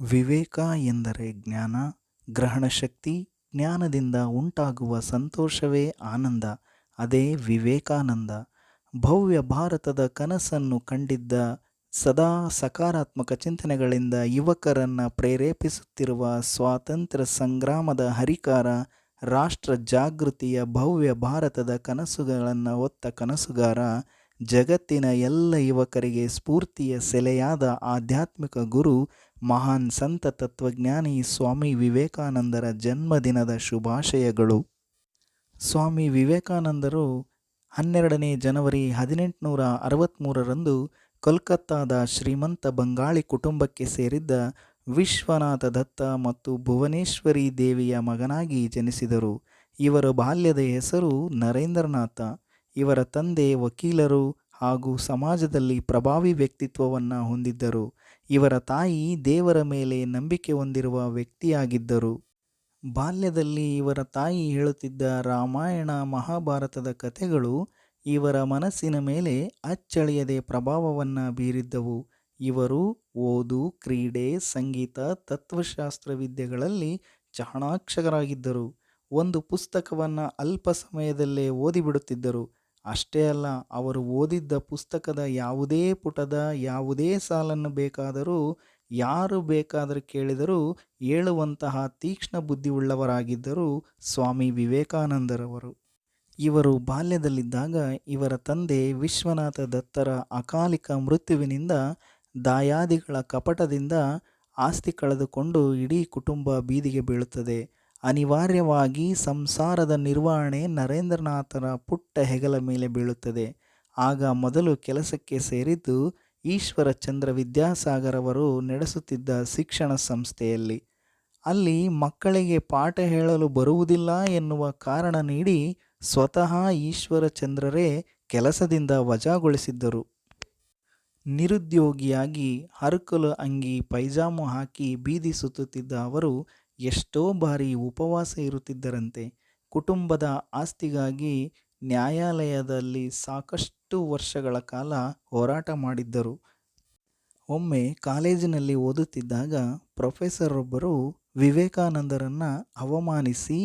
ವಿವೇಕ ಎಂದರೆ ಜ್ಞಾನ, ಗ್ರಹಣಶಕ್ತಿ, ಜ್ಞಾನದಿಂದ ಉಂಟಾಗುವ ಸಂತೋಷವೇ ಆನಂದ, ಅದೇ ವಿವೇಕಾನಂದ. ಭವ್ಯ ಭಾರತದ ಕನಸನ್ನು ಕಂಡಿದ್ದ ಸದಾ ಸಕಾರಾತ್ಮಕ ಚಿಂತನೆಗಳಿಂದ ಯುವಕರನ್ನು ಪ್ರೇರೇಪಿಸುತ್ತಿರುವ ಸ್ವಾತಂತ್ರ್ಯ ಸಂಗ್ರಾಮದ ಹರಿಕಾರ, ರಾಷ್ಟ್ರ ಜಾಗೃತಿಯ ಭವ್ಯ ಭಾರತದ ಕನಸುಗಳನ್ನು ಒತ್ತ ಕನಸುಗಾರ ಜಗತ್ತಿನ ಎಲ್ಲ ಯುವಕರಿಗೆ ಸ್ಫೂರ್ತಿಯ ಸೆಲೆಯಾದ ಆಧ್ಯಾತ್ಮಿಕ ಗುರು ಮಹಾನ್ ಸಂತ ತತ್ವಜ್ಞಾನಿ ಸ್ವಾಮಿ ವಿವೇಕಾನಂದರ ಜನ್ಮದಿನದ ಶುಭಾಶಯಗಳು. ಸ್ವಾಮಿ ವಿವೇಕಾನಂದರು ಹನ್ನೆರಡನೇ ಜನವರಿ ಹದಿನೆಂಟುನೂರ ಅರವತ್ತ್ಮೂರರಂದು ಕೋಲ್ಕತ್ತಾದ ಶ್ರೀಮಂತ ಬಂಗಾಳಿ ಕುಟುಂಬಕ್ಕೆ ಸೇರಿದ್ದ ವಿಶ್ವನಾಥ ದತ್ತ ಮತ್ತು ಭುವನೇಶ್ವರಿ ದೇವಿಯ ಮಗನಾಗಿ ಜನಿಸಿದರು. ಇವರ ಬಾಲ್ಯದ ಹೆಸರು ನರೇಂದ್ರನಾಥ. ಇವರ ತಂದೆ ವಕೀಲರು ಹಾಗೂ ಸಮಾಜದಲ್ಲಿ ಪ್ರಭಾವಿ ವ್ಯಕ್ತಿತ್ವವನ್ನು ಹೊಂದಿದ್ದರು. ಇವರ ತಾಯಿ ದೇವರ ಮೇಲೆ ನಂಬಿಕೆ ಹೊಂದಿರುವ ವ್ಯಕ್ತಿಯಾಗಿದ್ದರು. ಬಾಲ್ಯದಲ್ಲಿ ಇವರ ತಾಯಿ ಹೇಳುತ್ತಿದ್ದ ರಾಮಾಯಣ ಮಹಾಭಾರತದ ಕಥೆಗಳು ಇವರ ಮನಸ್ಸಿನ ಮೇಲೆ ಅಚ್ಚಳಿಯದೆ ಪ್ರಭಾವವನ್ನು ಬೀರಿದ್ದವು. ಇವರು ಓದು, ಕ್ರೀಡೆ, ಸಂಗೀತ, ತತ್ವಶಾಸ್ತ್ರ ವಿದ್ಯೆಗಳಲ್ಲಿ ಚಾಣಾಕ್ಷರಾಗಿದ್ದರು. ಒಂದು ಪುಸ್ತಕವನ್ನು ಅಲ್ಪ ಸಮಯದಲ್ಲೇ ಓದಿಬಿಡುತ್ತಿದ್ದರು. ಅಷ್ಟೇ ಅಲ್ಲ, ಅವರು ಓದಿದ್ದ ಪುಸ್ತಕದ ಯಾವುದೇ ಪುಟದ ಯಾವುದೇ ಸಾಲನ್ನು ಬೇಕಾದರೂ ಯಾರು ಬೇಕಾದರೂ ಕೇಳಿದರೂ ಹೇಳುವಂತಹ ತೀಕ್ಷ್ಣ ಬುದ್ಧಿಯುಳ್ಳವರಾಗಿದ್ದರು ಸ್ವಾಮಿ ವಿವೇಕಾನಂದರವರು. ಇವರು ಬಾಲ್ಯದಲ್ಲಿದ್ದಾಗ ಇವರ ತಂದೆ ವಿಶ್ವನಾಥ ದತ್ತರ ಅಕಾಲಿಕ ಮೃತ್ಯುವಿನಿಂದ ದಾಯಾದಿಗಳ ಕಪಟದಿಂದ ಆಸ್ತಿ ಕಳೆದುಕೊಂಡು ಇಡೀ ಕುಟುಂಬ ಬೀದಿಗೆ ಬೀಳುತ್ತದೆ. ಅನಿವಾರ್ಯವಾಗಿ ಸಂಸಾರದ ನಿರ್ವಹಣೆ ನರೇಂದ್ರನಾಥರ ಪುಟ್ಟ ಹೆಗಲ ಮೇಲೆ ಬೀಳುತ್ತದೆ. ಆಗ ಮೊದಲು ಕೆಲಸಕ್ಕೆ ಸೇರಿದ್ದು ಈಶ್ವರಚಂದ್ರ ವಿದ್ಯಾಸಾಗರ್ ಅವರು ನಡೆಸುತ್ತಿದ್ದ ಶಿಕ್ಷಣ ಸಂಸ್ಥೆಯಲ್ಲಿ. ಅಲ್ಲಿ ಮಕ್ಕಳಿಗೆ ಪಾಠ ಹೇಳಲು ಬರುವುದಿಲ್ಲ ಎನ್ನುವ ಕಾರಣ ನೀಡಿ ಸ್ವತಃ ಈಶ್ವರಚಂದ್ರರೇ ಕೆಲಸದಿಂದ ವಜಾಗೊಳಿಸಿದ್ದರು. ನಿರುದ್ಯೋಗಿಯಾಗಿ ಹರಕಲು ಅಂಗಿ ಪೈಜಾಮು ಹಾಕಿ ಬೀದಿ ಸುತ್ತುತ್ತಿದ್ದ ಅವರು ಎಷ್ಟೋ ಬಾರಿ ಉಪವಾಸ ಇರುತ್ತಿದ್ದರಂತೆ ಕುಟುಂಬದ ಆಸ್ತಿಗಾಗಿ ನ್ಯಾಯಾಲಯದಲ್ಲಿ ಸಾಕಷ್ಟು ವರ್ಷಗಳ ಕಾಲ ಹೋರಾಟ ಮಾಡಿದ್ದರು. ಒಮ್ಮೆ ಕಾಲೇಜಿನಲ್ಲಿ ಓದುತ್ತಿದ್ದಾಗ ಪ್ರೊಫೆಸರೊಬ್ಬರು ವಿವೇಕಾನಂದರನ್ನು ಅವಮಾನಿಸಿ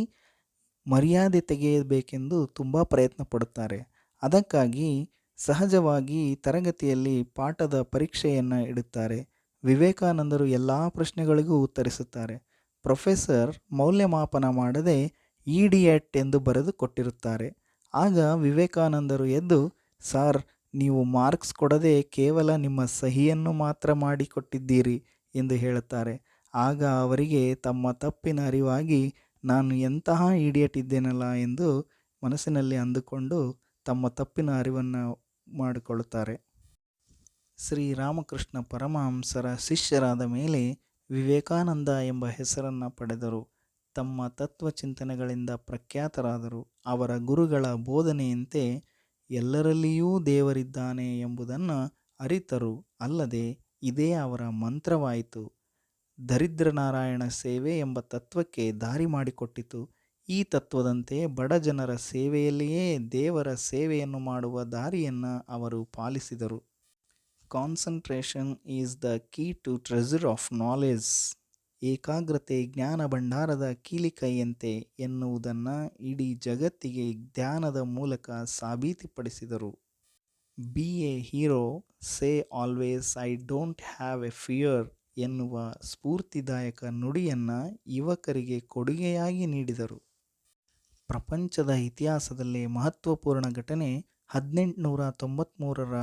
ಮರ್ಯಾದೆ ತೆಗೆಯಬೇಕೆಂದು ತುಂಬ ಪ್ರಯತ್ನ ಪಡುತ್ತಾರೆ. ಅದಕ್ಕಾಗಿ ಸಹಜವಾಗಿ ತರಗತಿಯಲ್ಲಿ ಪಾಠದ ಪರೀಕ್ಷೆಯನ್ನು ಇಡುತ್ತಾರೆ. ವಿವೇಕಾನಂದರು ಎಲ್ಲ ಪ್ರಶ್ನೆಗಳಿಗೂ ಉತ್ತರಿಸುತ್ತಾರೆ. ಪ್ರೊಫೆಸರ್ ಮೌಲ್ಯಮಾಪನ ಮಾಡದೆ ಈಡಿಯಟ್ ಎಂದು ಬರೆದು ಕೊಟ್ಟಿರುತ್ತಾರೆ. ಆಗ ವಿವೇಕಾನಂದರು ಎದ್ದು, ಸಾರ್, ನೀವು ಮಾರ್ಕ್ಸ್ ಕೊಡದೆ ಕೇವಲ ನಿಮ್ಮ ಸಹಿಯನ್ನು ಮಾತ್ರ ಮಾಡಿಕೊಟ್ಟಿದ್ದೀರಿ ಎಂದು ಹೇಳುತ್ತಾರೆ. ಆಗ ಅವರಿಗೆ ತಮ್ಮ ತಪ್ಪಿನ ಅರಿವಾಗಿ, ನಾನು ಎಂತಹ ಈಡಿಯಟ್ ಇದ್ದೇನಲ್ಲ ಎಂದು ಮನಸ್ಸಿನಲ್ಲಿ ಅಂದುಕೊಂಡು ತಮ್ಮ ತಪ್ಪಿನ ಅರಿವನ್ನು ಮಾಡಿಕೊಳ್ಳುತ್ತಾರೆ. ಶ್ರೀರಾಮಕೃಷ್ಣ ಪರಮಹಂಸರ ಶಿಷ್ಯರಾದ ಮೇಲೆ ವಿವೇಕಾನಂದ ಎಂಬ ಹೆಸರನ್ನು ಪಡೆದರು. ತಮ್ಮ ತತ್ವ ಚಿಂತನೆಗಳಿಂದ ಪ್ರಖ್ಯಾತರಾದರು. ಅವರ ಗುರುಗಳ ಬೋಧನೆಯಂತೆ ಎಲ್ಲರಲ್ಲಿಯೂ ದೇವರಿದ್ದಾನೆ ಎಂಬುದನ್ನು ಅರಿತರು. ಅಲ್ಲದೆ ಇದೇ ಅವರ ಮಂತ್ರವಾಯಿತು. ದರಿದ್ರನಾರಾಯಣ ಸೇವೆ ಎಂಬ ತತ್ವಕ್ಕೆ ದಾರಿ ಮಾಡಿಕೊಟ್ಟಿತು. ಈ ತತ್ವದಂತೆ ಬಡ ಜನರ ಸೇವೆಯಲ್ಲಿಯೇ ದೇವರ ಸೇವೆಯನ್ನು ಮಾಡುವ ದಾರಿಯನ್ನು ಅವರು ಪಾಲಿಸಿದರು. Concentration is the key to treasure of knowledge ಏಕಾಗ್ರತೆ ಜ್ಞಾನ ಭಂಡಾರದ ಕೀಲಿಕೈಯಂತೆ ಎನ್ನುವುದನ್ನು ಇಡೀ ಜಗತ್ತಿಗೆ ಧ್ಯಾನದ ಮೂಲಕ ಸಾಬೀತುಪಡಿಸಿದರು. Be a hero say always I don't have a fear ಎನ್ನುವ ಸ್ಫೂರ್ತಿದಾಯಕ ನುಡಿಯನ್ನು ಯುವಕರಿಗೆ ಕೊಡುಗೆಯಾಗಿ ನೀಡಿದರು. ಪ್ರಪಂಚದ ಇತಿಹಾಸದಲ್ಲಿ ಮಹತ್ವಪೂರ್ಣ ಘಟನೆ ಹದಿನೆಂಟುನೂರ ತೊಂಬತ್ತ್ಮೂರರ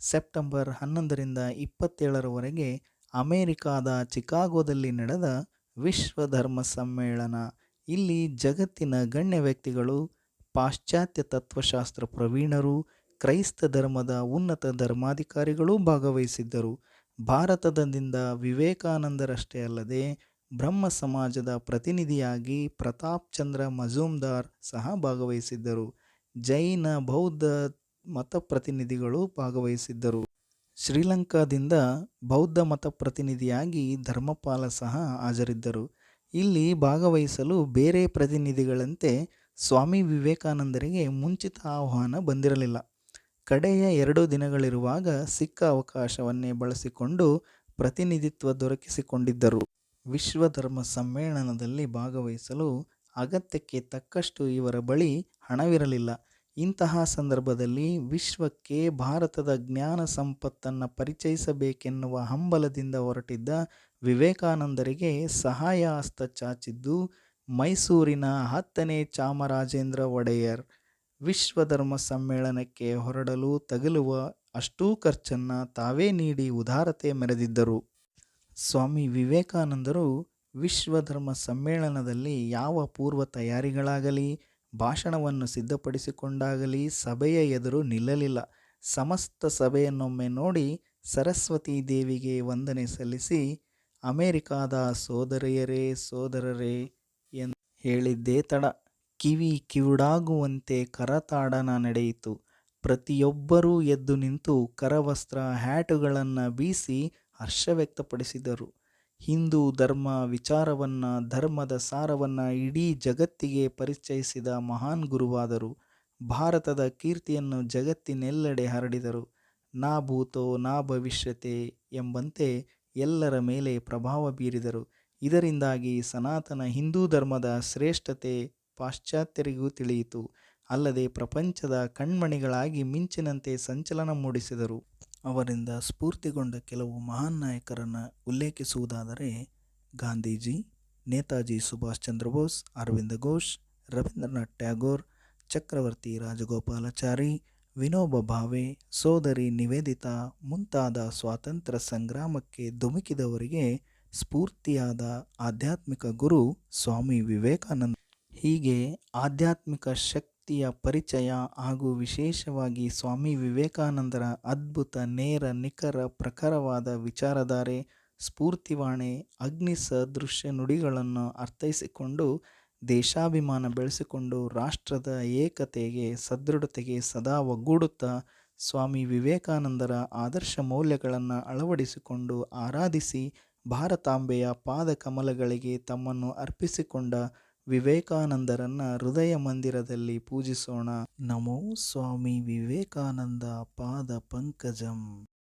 ಸೆಪ್ಟೆಂಬರ್ ಹನ್ನೊಂದರಿಂದ ಇಪ್ಪತ್ತೇಳರವರೆಗೆ ಅಮೇರಿಕಾದ ಚಿಕಾಗೋದಲ್ಲಿ ನಡೆದ ವಿಶ್ವ ಧರ್ಮ ಸಮ್ಮೇಳನ. ಇಲ್ಲಿ ಜಗತ್ತಿನ ಗಣ್ಯ ವ್ಯಕ್ತಿಗಳು, ಪಾಶ್ಚಾತ್ಯ ತತ್ವಶಾಸ್ತ್ರ ಪ್ರವೀಣರು, ಕ್ರೈಸ್ತ ಧರ್ಮದ ಉನ್ನತ ಧರ್ಮಾಧಿಕಾರಿಗಳೂ ಭಾಗವಹಿಸಿದ್ದರು. ಭಾರತದಿಂದ ವಿವೇಕಾನಂದರಷ್ಟೇ ಅಲ್ಲದೆ ಬ್ರಹ್ಮ ಸಮಾಜದ ಪ್ರತಿನಿಧಿಯಾಗಿ ಪ್ರತಾಪ್ ಚಂದ್ರ ಮಜುಮ್ದಾರ್ ಸಹ ಭಾಗವಹಿಸಿದ್ದರು. ಜೈನ, ಬೌದ್ಧ ಮತ ಪ್ರತಿನಿಧಿಗಳು ಭಾಗವಹಿಸಿದ್ದರು. ಶ್ರೀಲಂಕಾದಿಂದ ಬೌದ್ಧ ಮತ ಪ್ರತಿನಿಧಿಯಾಗಿ ಧರ್ಮಪಾಲ ಸಹ ಹಾಜರಿದ್ದರು. ಇಲ್ಲಿ ಭಾಗವಹಿಸಲು ಬೇರೆ ಪ್ರತಿನಿಧಿಗಳಂತೆ ಸ್ವಾಮಿ ವಿವೇಕಾನಂದರಿಗೆ ಮುಂಚಿತ ಆಹ್ವಾನ ಬಂದಿರಲಿಲ್ಲ. ಕಡೆಯ ಎರಡು ದಿನಗಳಿರುವಾಗ ಸಿಕ್ಕ ಅವಕಾಶವನ್ನೇ ಬಳಸಿಕೊಂಡು ಪ್ರತಿನಿಧಿತ್ವ ದೊರಕಿಸಿಕೊಂಡಿದ್ದರು. ವಿಶ್ವಧರ್ಮ ಸಮ್ಮೇಳನದಲ್ಲಿ ಭಾಗವಹಿಸಲು ಅಗತ್ಯಕ್ಕೆ ತಕ್ಕಷ್ಟು ಇವರ ಬಳಿ ಹಣವಿರಲಿಲ್ಲ. ಇಂತಹ ಸಂದರ್ಭದಲ್ಲಿ ವಿಶ್ವಕ್ಕೆ ಭಾರತದ ಜ್ಞಾನ ಸಂಪತ್ತನ್ನು ಪರಿಚಯಿಸಬೇಕೆನ್ನುವ ಹಂಬಲದಿಂದ ಹೊರಟಿದ್ದ ವಿವೇಕಾನಂದರಿಗೆ ಸಹಾಯ ಹಸ್ತ ಚಾಚಿದ್ದು ಮೈಸೂರಿನ ಹತ್ತನೇ ಚಾಮರಾಜೇಂದ್ರ ಒಡೆಯರ್. ವಿಶ್ವಧರ್ಮ ಸಮ್ಮೇಳನಕ್ಕೆ ಹೊರಡಲು ತಗಲುವ ಅಷ್ಟೂ ಖರ್ಚನ್ನು ತಾವೇ ನೀಡಿ ಉದಾರತೆ ಮೆರೆದಿದ್ದರು. ಸ್ವಾಮಿ ವಿವೇಕಾನಂದರು ವಿಶ್ವಧರ್ಮ ಸಮ್ಮೇಳನದಲ್ಲಿ ಯಾವ ಪೂರ್ವ ತಯಾರಿಗಳಾಗಲಿ ಭಾಷಣವನ್ನು ಸಿದ್ಧಪಡಿಸಿಕೊಂಡಾಗಲಿ ಸಭೆಯ ಎದುರು ನಿಲ್ಲಲಿಲ್ಲ. ಸಮಸ್ತ ಸಭೆಯನ್ನೊಮ್ಮೆ ನೋಡಿ ಸರಸ್ವತೀ ದೇವಿಗೆ ವಂದನೆ ಸಲ್ಲಿಸಿ, ಅಮೆರಿಕಾದ ಸೋದರಿಯರೇ, ಸೋದರರೇ ಎಂದು ಹೇಳಿದ್ದೇ ತಡ. ಕಿವಿ ಕಿವುಡಾಗುವಂತೆ ಕರತಾಡನ ನಡೆಯಿತು. ಪ್ರತಿಯೊಬ್ಬರೂ ಎದ್ದು ನಿಂತು ಕರವಸ್ತ್ರ, ಹ್ಯಾಟುಗಳನ್ನು ಬೀಸಿ ಹರ್ಷ ವ್ಯಕ್ತಪಡಿಸಿದರು. ಹಿಂದೂ ಧರ್ಮ ವಿಚಾರವನ್ನು, ಧರ್ಮದ ಸಾರವನ್ನು ಇಡೀ ಜಗತ್ತಿಗೆ ಪರಿಚಯಿಸಿದ ಮಹಾನ್ ಗುರುವಾದರು. ಭಾರತದ ಕೀರ್ತಿಯನ್ನು ಜಗತ್ತಿನೆಲ್ಲೆಡೆ ಹರಡಿದರು. ನಾ ಭೂತೋ, ನಾ ಭವಿಷ್ಯತೆ ಎಂಬಂತೆ ಎಲ್ಲರ ಮೇಲೆ ಪ್ರಭಾವ ಬೀರಿದರು. ಇದರಿಂದಾಗಿ ಸನಾತನ ಹಿಂದೂ ಧರ್ಮದ ಶ್ರೇಷ್ಠತೆ ಪಾಶ್ಚಾತ್ಯರಿಗೂ ತಿಳಿಯಿತು. ಅಲ್ಲದೆ ಪ್ರಪಂಚದ ಕಣ್ಮಣಿಗಳಾಗಿ ಮಿಂಚಿನಂತೆ ಸಂಚಲನ ಮೂಡಿಸಿದರು. ಅವರಿಂದ ಸ್ಫೂರ್ತಿಗೊಂಡ ಕೆಲವು ಮಹಾನ್ ನಾಯಕರನ್ನು ಉಲ್ಲೇಖಿಸುವುದಾದರೆ ಗಾಂಧೀಜಿ, ನೇತಾಜಿ ಸುಭಾಷ್ ಚಂದ್ರ ಬೋಸ್, ಅರವಿಂದ ಘೋಷ್, ರವೀಂದ್ರನಾಥ್ ಟ್ಯಾಗೋರ್, ಚಕ್ರವರ್ತಿ ರಾಜಗೋಪಾಲಾಚಾರಿ, ವಿನೋಬ ಭಾವೆ, ಸೋದರಿ ನಿವೇದಿತಾ ಮುಂತಾದ ಸ್ವಾತಂತ್ರ್ಯ ಸಂಗ್ರಾಮಕ್ಕೆ ಧುಮುಕಿದವರಿಗೆ ಸ್ಫೂರ್ತಿಯಾದ ಆಧ್ಯಾತ್ಮಿಕ ಗುರು ಸ್ವಾಮಿ ವಿವೇಕಾನಂದ. ಹೀಗೆ ಆಧ್ಯಾತ್ಮಿಕ ಶಕ್ತಿಯ ಪರಿಚಯ ಹಾಗೂ ವಿಶೇಷವಾಗಿ ಸ್ವಾಮಿ ವಿವೇಕಾನಂದರ ಅದ್ಭುತ ನೇರ ನಿಖರ ಪ್ರಖರವಾದ ವಿಚಾರಧಾರೆ, ಸ್ಫೂರ್ತಿವಾಣೆ ಅಗ್ನಿ ಸದೃಶ್ಯ ನುಡಿಗಳನ್ನು ಅರ್ಥೈಸಿಕೊಂಡು, ದೇಶಾಭಿಮಾನ ಬೆಳೆಸಿಕೊಂಡು ರಾಷ್ಟ್ರದ ಏಕತೆಗೆ, ಸದೃಢತೆಗೆ ಸದಾ ಒಗ್ಗೂಡುತ್ತಾ ಸ್ವಾಮಿ ವಿವೇಕಾನಂದರ ಆದರ್ಶ ಮೌಲ್ಯಗಳನ್ನು ಅಳವಡಿಸಿಕೊಂಡು ಆರಾಧಿಸಿ ಭಾರತಾಂಬೆಯ ಪಾದಕಮಲಗಳಿಗೆ ತಮ್ಮನ್ನು ಅರ್ಪಿಸಿಕೊಂಡ ವಿವೇಕಾನಂದರನ್ನ ಹೃದಯ ಮಂದಿರದಲ್ಲಿ ಪೂಜಿಸೋಣ. ನಮೋ ಸ್ವಾಮಿ ವಿವೇಕಾನಂದ ಪಾದ ಪಂಕಜಂ.